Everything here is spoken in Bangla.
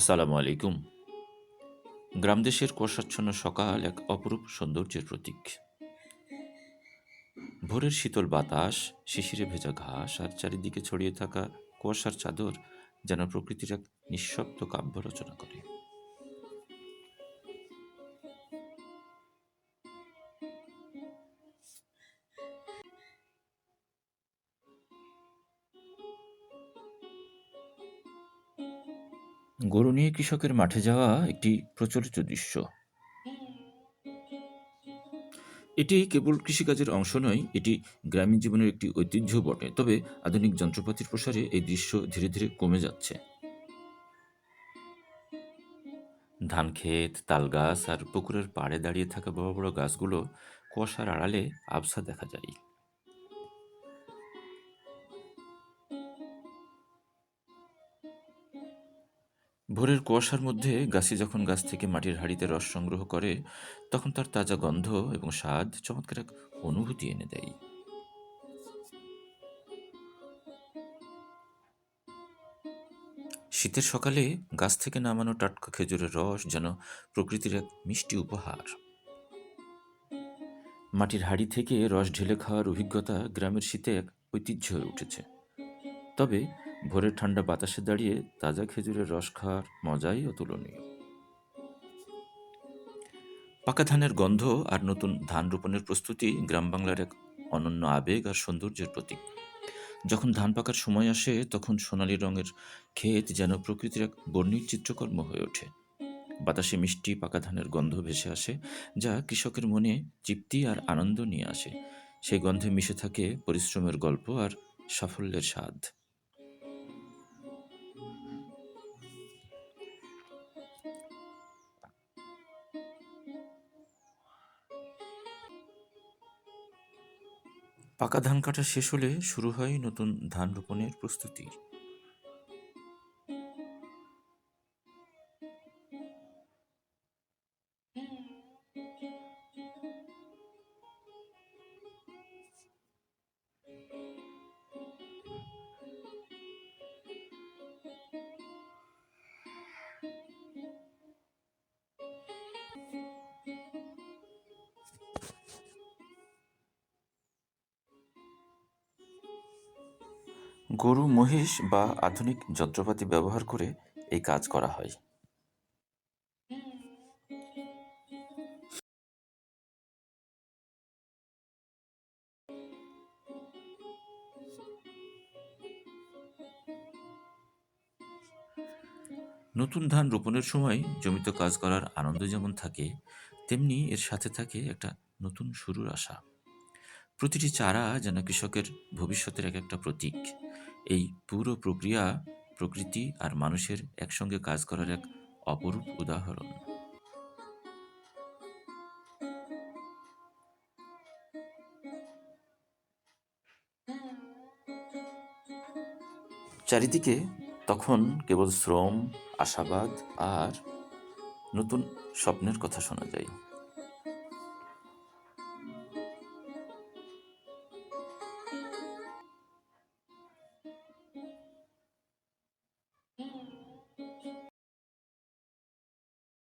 আসসালামু আলাইকুম। গ্রামদেশের কুয়াশাচ্ছন্ন সকাল এক অপরূপ সৌন্দর্যের প্রতীক। ভোরের শীতল বাতাস, শিশিরে ভেজা ঘাস আর চারিদিকে ছড়িয়ে থাকা কুয়াশার চাদর যেন প্রকৃতির এক নিঃশব্দ কাব্য রচনা করে। গরু নিয়ে কৃষকের মাঠে যাওয়া একটি প্রচলিত দৃশ্য। এটি কেবল কৃষিকাজের অংশ নয় এটি গ্রামীণ জীবনের একটি ঐতিহ্য বটে তবে আধুনিক যন্ত্রপাতির প্রসারে এই দৃশ্য ধীরে ধীরে কমে যাচ্ছে। ধান ক্ষেত তাল গাছ আর পুকুরের পাড়ে দাঁড়িয়ে থাকা বড় বড় গাছগুলো কুয়াশার আড়ালে আবসা দেখা যায়। ভোরের কুয়াশার মধ্যে গাছি যখন গাছ থেকে মাটির হাঁড়িতে রস সংগ্রহ করে, তখন তার তাজা গন্ধ এবং স্বাদ চমৎকার এক অনুভূতি এনে দেয়। শীতের সকালে গাছ থেকে নামানো টাটকা খেজুরের রস যেন প্রকৃতির এক মিষ্টি উপহার। মাটির হাড়ি থেকে রস ঢেলে খাওয়ার অভিজ্ঞতা গ্রামের শীতে এক ঐতিহ্য হয়ে উঠেছে। তবে ভোরের ঠান্ডা বাতাসে দাঁড়িয়ে তাজা খেজুরের রস খাওয়ার মজাই অতুলনীয়। পাকা ধানের গন্ধ আর নতুন ধান রোপণের প্রস্তুতি গ্রাম বাংলার এক অনন্য আবেগ আর সৌন্দর্যের প্রতীক। যখন ধান পাকার সময় আসে, তখন সোনালি রঙের ক্ষেত যেন প্রকৃতির এক বর্ণিল চিত্রকর্ম হয়ে ওঠে। বাতাসে মিষ্টি পাকা ধানের গন্ধ ভেসে আসে, যা কৃষকের মনে তৃপ্তি আর আনন্দ নিয়ে আসে। সেই গন্ধে মিশে থাকে পরিশ্রমের গল্প আর সাফল্যের স্বাদ। পাকা ধান কাটা শেষ হলে শুরু হয় নতুন ধান রোপণের প্রস্তুতি। গরু, মহিষ বা আধুনিক যন্ত্রপাতি ব্যবহার করে এই কাজ করা হয়। নতুন ধান রোপণের সময় জমিতে কাজ করার আনন্দ যেমন থাকে, তেমনি এর সাথে থাকে একটা নতুন শুরুর আশা। প্রতিটি চারা যেন কৃষকের ভবিষ্যতের এক একটা প্রতীক। এই পুরো প্রক্রিয়া প্রকৃতি আর মানুষের একসঙ্গে কাজ করার এক অপরূপ উদাহরণ। চারিদিকে তখন কেবল শ্রম, আশাবাদ আর নতুন স্বপ্নের কথা শোনা যায়।